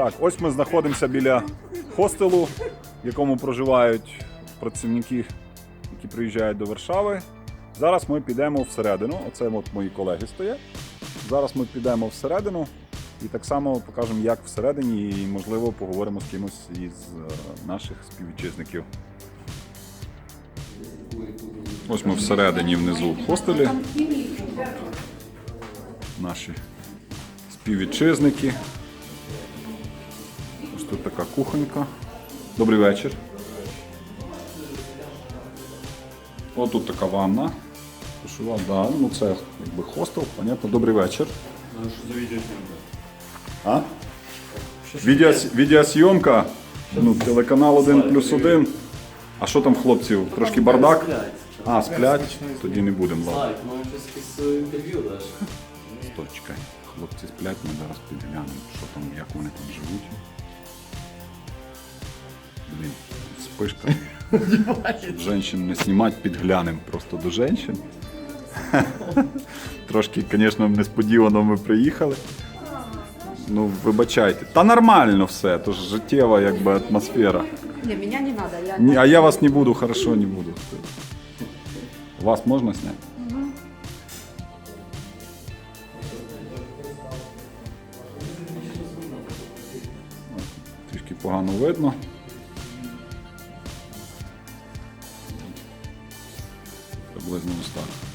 Так, ось ми знаходимося біля хостелу, в якому проживають працівники, які приїжджають до Варшави. Зараз ми підемо всередину. Оце от мої колеги стоять. Зараз ми підемо всередину і так само покажемо, як всередині, і можливо поговоримо з кимось із е, наших співвітчизників. Ось ми всередині внизу в хостелі. Наші співвітчизники. Тут така кухонька. Добрий вечір. Ось тут така ванна. Душова, да, ну це якби хостел, понятно. Добрий вечір. Ну, що за відеозйомка? А? Відео, відеосйомка. Ну, телеканал 1 плюс 1. А що там хлопців? Трошки бардак? А, сплять? Тоді не будемо. Ладно. Стой, чекай. Хлопці сплять, ми зараз підглянемо, що там, як вони там живуть. Спишка. Щоб женщин не знімати, підглянемо просто до женщин. Трошки, звісно, несподівано ми приїхали. Ну, вибачайте. Та нормально все, то ж життєва якби атмосфера. Не, меня не надо. Я Ні, а я вас не буду, хорошо не буду. Вас можна зняти? Трішки погано видно. Приблизно ось так.